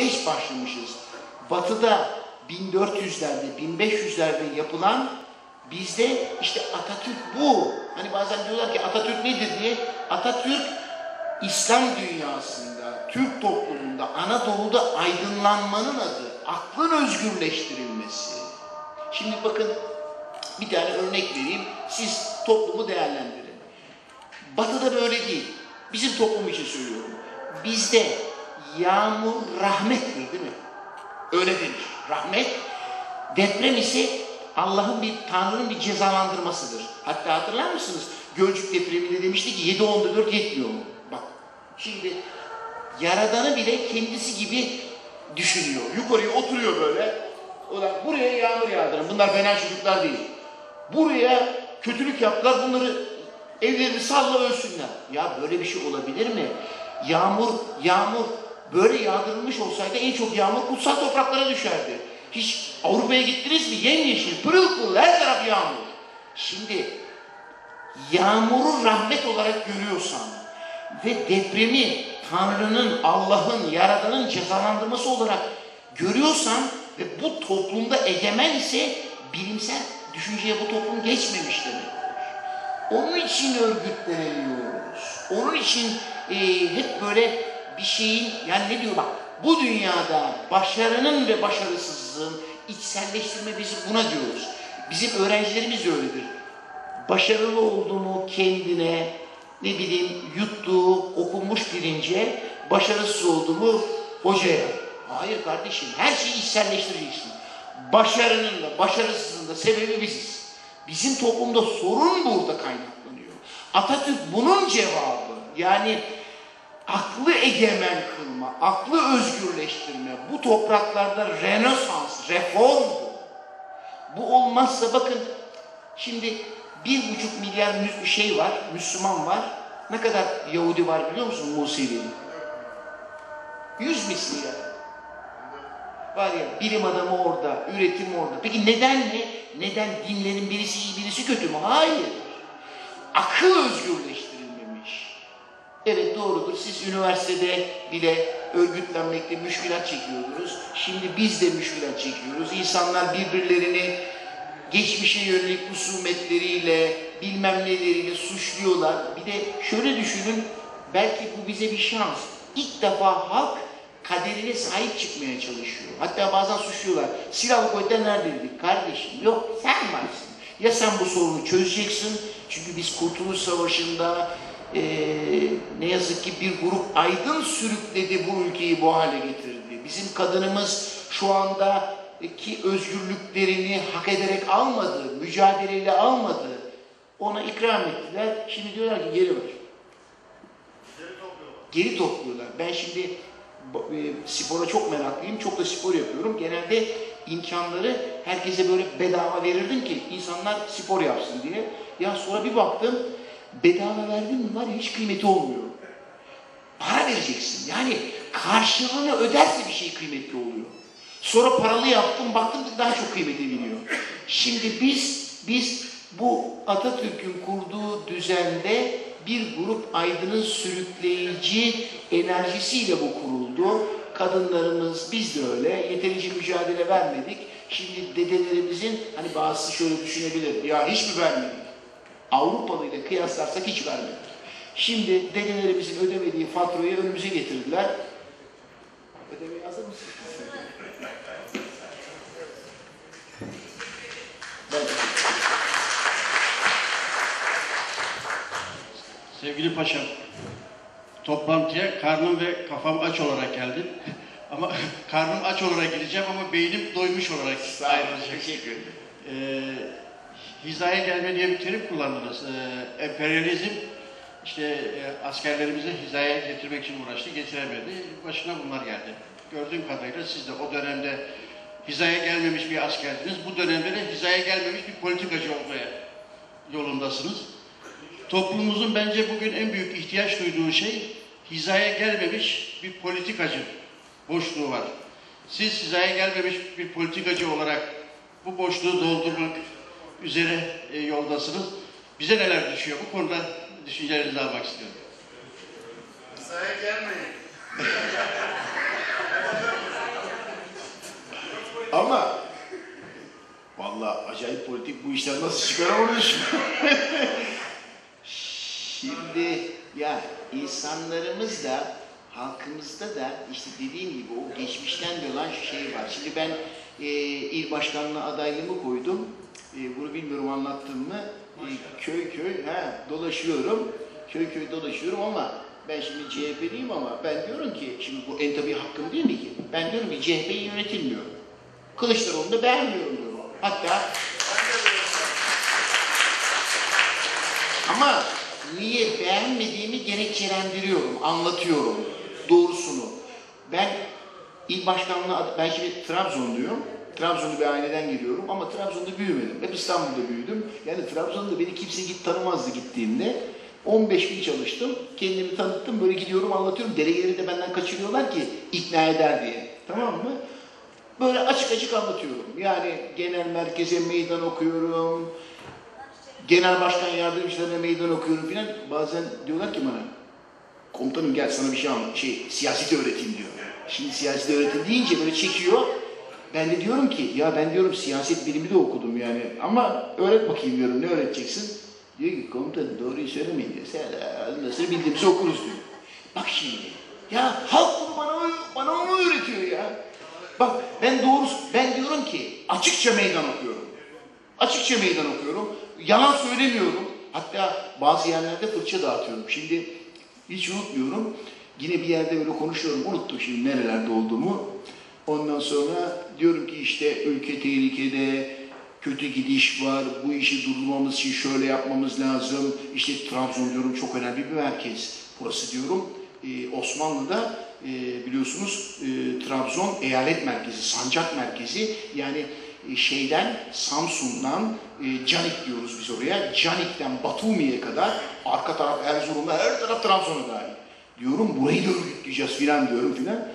geç başlamışız. Batı'da 1400'lerde, 1500'lerde yapılan bizde işte Atatürk bu. Hani bazen diyorlar ki Atatürk nedir diye. Atatürk İslam dünyasında, Türk toplumunda, Anadolu'da aydınlanmanın adı. Aklın özgürleştirilmesi. Şimdi bakın bir tane örnek vereyim. Siz toplumu değerlendirin. Batı'da böyle değil. Bizim toplum için söylüyorum. Bizde yağmur rahmettir değil mi? Öyle denir. Rahmet. Deprem ise Allah'ın bir, Tanrı'nın bir cezalandırmasıdır. Hatta hatırlar mısınız? Gölcük depreminde demişti ki 7 10'da 4 yetmiyor mu? Bak şimdi Yaradanı bile kendisi gibi düşünüyor. Yukarıya oturuyor böyle. Ulan buraya yağmur yağdırın. Bunlar fena çocuklar değil. Buraya kötülük yaptılar. Bunları evlerini salla ölsünler. Ya böyle bir şey olabilir mi? Yağmur, yağmur böyle yağdırılmış olsaydı en çok yağmur kutsal topraklara düşerdi. Hiç Avrupa'ya gittiniz mi? Yemyeşil, pırıl pırıl her taraf yağmur. Şimdi yağmuru rahmet olarak görüyorsan ve depremi Tanrı'nın, Allah'ın, Yaradan'ın cezalandırması olarak görüyorsan ve bu toplumda egemen ise bilimsel düşünceye bu toplum geçmemiş demektir. Onun için örgütleniyoruz. Onun için e, hep böyle bir şeyin, yani ne diyor bak, bu dünyada başarının ve başarısızlığın içselleştirme bizi buna diyoruz. Bizim öğrencilerimiz öyledir. Başarılı oldu mu kendine, ne bileyim yuttuğu, okunmuş bilince, başarısız oldu mu hocaya. Hayır kardeşim, her şeyi içselleştireceksin. Başarının da, başarısızlığın da sebebi biziz. Bizim toplumda sorun burada kaynaklanıyor. Atatürk bunun cevabı. Yani aklı egemen kılma, aklı özgürleştirme, bu topraklarda renesans, reform bu. Bu olmazsa bakın şimdi bir buçuk milyar şey var, Müslüman var. Ne kadar Yahudi var biliyor musun Musevi? Yüz misli ya. Var ya bilim adamı orada, üretim orada. Peki neden ne? Neden dinlerin birisi iyi birisi kötü mü? Hayır. Akıl özgürleştirilmemiş. Evet doğrudur. Siz üniversitede bile örgütlenmekte müşkilat çekiyordunuz. Şimdi biz de müşkilat çekiyoruz. İnsanlar birbirlerini geçmişe yönelik husumetleriyle, bilmem neleriyle suçluyorlar. Bir de şöyle düşünün, belki bu bize bir şans. İlk defa halk kaderine sahip çıkmaya çalışıyor. Hatta bazen suçluyorlar. Silahlı kuvvetler neredeydi? Kardeşim yok sen varsın. Ya sen bu sorunu çözeceksin. Çünkü biz Kurtuluş Savaşı'nda e, ne yazık ki bir grup aydın sürükledi bu ülkeyi bu hale getirdi. Bizim kadınımız şu anda ki özgürlüklerini hak ederek almadı, mücadeleyle almadı. Ona ikram ettiler. Şimdi diyorlar ki geri ver. Geri topluyorlar. Ben şimdi e, spora çok meraklıyım. Çok da spor yapıyorum. Genelde imkanları herkese böyle bedava verirdim ki insanlar spor yapsın diye. Ya sonra bir baktım bedava verdim mi var ya hiç kıymeti olmuyor. Para vereceksin. Yani karşılığını öderse bir şey kıymetli oluyor. Sonra paralı yaptım, baktım daha çok kıymeti biniyor. Şimdi biz biz bu Atatürk'ün kurduğu düzende bir grup aydının sürükleyici enerjisiyle bu kuruldu. Kadınlarımız biz de öyle. Yeterince mücadele vermedik. Şimdi dedelerimizin hani bazısı şöyle düşünebilir. Ya hiç mi vermedik? Avrupalı ile kıyaslarsak hiç vermedik. Şimdi dedelerimizin ödemediği faturayı önümüze getirdiler. Ödemeye hazır mısınız? Sevgili paşam, toplantıya karnım ve kafam aç olarak geldim. ama karnım aç olarak gideceğim ama beynim doymuş olarak ayrılacak. Teşekkür ederim. Ee, hizaya gelme diye bir terim kullandınız. Ee, emperyalizm işte e, askerlerimizi hizaya getirmek için uğraştı, getiremedi. Başına bunlar geldi. Gördüğüm kadarıyla siz de o dönemde hizaya gelmemiş bir askerdiniz. Bu dönemde de hizaya gelmemiş bir politikacı olmaya yolundasınız. Toplumumuzun bence bugün en büyük ihtiyaç duyduğu şey hizaya gelmemiş bir politikacı boşluğu var. Siz hizaya gelmemiş bir politikacı olarak bu boşluğu doldurmak üzere e, yoldasınız. Bize neler düşüyor? Bu konuda düşüncelerinizi almak istiyorum. Hizaya gelmeyin. Ama vallahi acayip politik bu işler nasıl çıkar onu. Şimdi ya insanlarımız da halkımızda da işte dediğim gibi o geçmişten dolan şey var. Şimdi ben e, il başkanlığı adaylığımı koydum. E, bunu bilmiyorum anlattım mı? E, köy köy ha, dolaşıyorum. Köy köy dolaşıyorum ama ben şimdi CHP'liyim ama ben diyorum ki şimdi bu en tabii hakkım değil mi ki? Ben diyorum ki CHP yönetilmiyor. Kılıçdaroğlu'nu da beğenmiyorum diyorum. Hatta ama niye beğenmediğimi gerekçelendiriyorum, anlatıyorum doğrusunu. Ben il başkanlığı, ad- ben şimdi Trabzonluyum. Trabzonlu bir aileden geliyorum ama Trabzon'da büyümedim. Hep İstanbul'da büyüdüm. Yani Trabzon'da beni kimse git tanımazdı gittiğimde. 15 gün çalıştım, kendimi tanıttım, böyle gidiyorum anlatıyorum. Delegeleri de benden kaçırıyorlar ki ikna eder diye. Tamam mı? Böyle açık açık anlatıyorum. Yani genel merkeze meydan okuyorum, genel başkan yardımcılarına meydan okuyorum filan. Bazen diyorlar ki bana, komutanım gel sana bir şey anlat, şey, siyaseti öğreteyim diyor. Şimdi siyaseti öğretim deyince böyle çekiyor. Ben de diyorum ki, ya ben diyorum siyaset bilimi de okudum yani. Ama öğret bakayım diyorum, ne öğreteceksin? Diyor ki komutanım doğruyu söylemeyin diyor. Sen nasıl bildiğimizi okuruz diyor. Bak şimdi, ya halk bunu bana, bana onu öğretiyor ya. Bak ben doğrusu, ben diyorum ki açıkça meydan okuyorum. Açıkça meydan okuyorum. Yalan söylemiyorum. Hatta bazı yerlerde fırça dağıtıyorum. Şimdi hiç unutmuyorum. Yine bir yerde öyle konuşuyorum. Unuttum şimdi nerelerde olduğumu. Ondan sonra diyorum ki işte ülke tehlikede, kötü gidiş var, bu işi durdurmamız için şöyle yapmamız lazım. İşte Trabzon diyorum çok önemli bir merkez. Burası diyorum e, Osmanlı'da e, biliyorsunuz e, Trabzon eyalet merkezi, sancak merkezi. Yani e, şeyden Samsun'dan e, Canik diyoruz biz oraya. Canik'ten Batumi'ye kadar arka taraf Erzurum'da her taraf Trabzon'a dahil. Diyorum burayı da örgütleyeceğiz filan diyorum filan.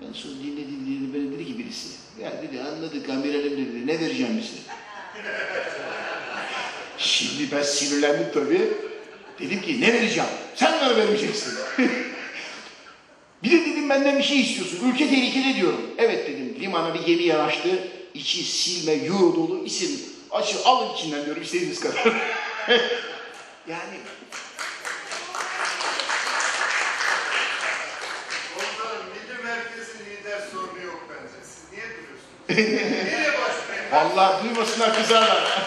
Ben sonra dinledi dinledi beni dedi ki birisi. Ya dedi anladık amirelim dedi ne vereceğim bize? Şimdi ben sinirlendim tabii. Dedim ki ne vereceğim? Sen bana vermeyeceksin. bir de dedim benden bir şey istiyorsun. Ülke tehlikeli diyorum. Evet dedim. Limana bir gemi yanaştı. İçi silme, euro dolu isim. Açın alın içinden diyorum istediğiniz kadar. yani Komutanım Milli Merkez'in lider sorunu yok bence. Siz niye duruyorsunuz? Nereye başlayayım? Vallahi duymasınlar kızarlar.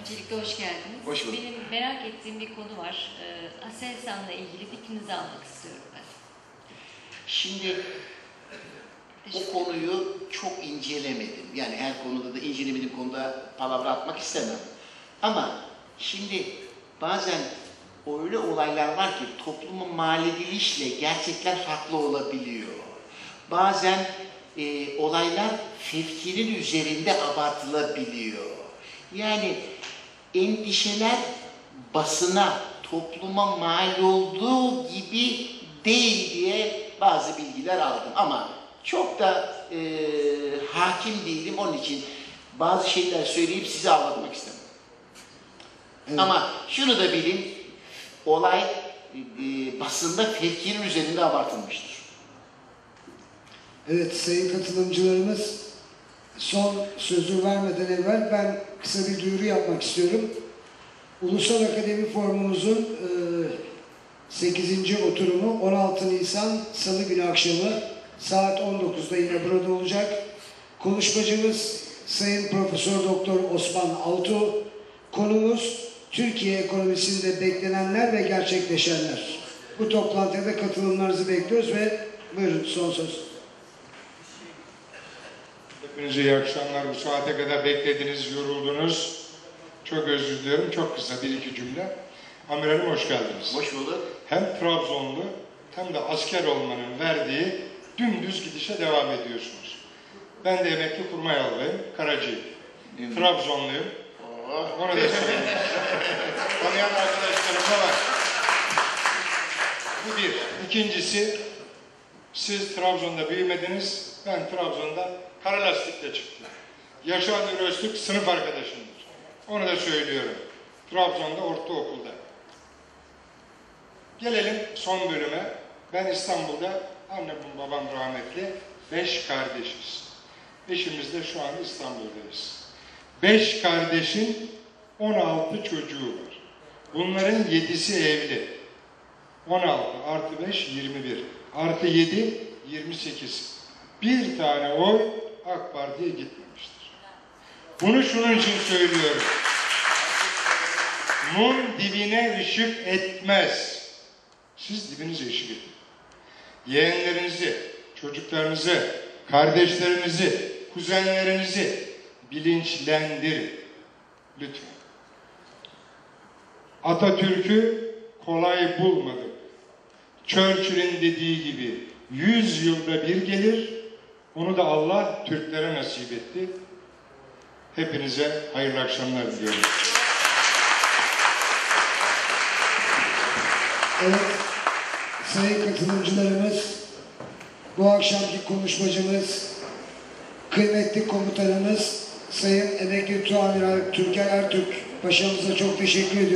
Öncelikle hoş geldiniz. Hoş bulduk. Benim merak ettiğim bir konu var. Ee, Aselsan'la ilgili fikrinizi almak istiyorum ben. Şimdi o konuyu çok incelemedim. Yani her konuda da incelemediğim konuda palavra atmak istemem. Ama şimdi bazen öyle olaylar var ki toplumun mal edilişle gerçekler farklı olabiliyor. Bazen e, olaylar tefkirin üzerinde abartılabiliyor. Yani endişeler basına, topluma mal olduğu gibi değil diye bazı bilgiler aldım. Ama çok da e, hakim değilim onun için bazı şeyler söyleyip sizi ağlatmak istemem. Evet. Ama şunu da bilin, olay e, basında fevkinin üzerinde abartılmıştır. Evet sayın katılımcılarımız son sözü vermeden evvel ben kısa bir duyuru yapmak istiyorum. Ulusal Akademi Forumumuzun e, 8. oturumu 16 Nisan Salı günü akşamı saat 19'da yine burada olacak. Konuşmacımız Sayın Profesör Doktor Osman Altuğ. Konumuz Türkiye ekonomisinde beklenenler ve gerçekleşenler. Bu toplantıya da katılımlarınızı bekliyoruz ve buyurun son söz. Hepinize iyi akşamlar. Bu saate kadar beklediniz, yoruldunuz. Çok özür diliyorum. Çok kısa bir iki cümle. Amiralim hoş geldiniz. Hoş bulduk. Hem Trabzonlu hem de asker olmanın verdiği dümdüz gidişe devam ediyorsunuz. Ben de emekli kurmay albayım, Karacıyım. Trabzonluyum. Oh. Söyleyeyim. Tanıyan arkadaşlarım da var. Bu bir. İkincisi, siz Trabzon'da büyümediniz, ben Trabzon'da kara lastikle çıktım. Yaşar Nur sınıf arkadaşımdır. Onu da söylüyorum. Trabzon'da ortaokulda. Gelelim son bölüme. Ben İstanbul'da, annem babam rahmetli, beş kardeşiz. Eşimiz de şu an İstanbul'dayız. Beş kardeşin 16 çocuğu var. Bunların 7'si evli. 16 artı 5 21 artı 7 28. Bir tane oy AK Parti'ye gitmemiştir. Bunu şunun için söylüyorum. Mum dibine ışık etmez. Siz dibinize ışık edin. Yeğenlerinizi, çocuklarınızı, kardeşlerinizi, kuzenlerinizi bilinçlendirin. Lütfen. Atatürk'ü kolay bulmadım. Churchill'in dediği gibi 100 yılda bir gelir, onu da Allah Türklere nasip etti. Hepinize hayırlı akşamlar diliyorum. Evet, sayın katılımcılarımız, bu akşamki konuşmacımız, kıymetli komutanımız, Sayın Emekli Tuamiral Türker Ertürk Paşamıza çok teşekkür ediyorum.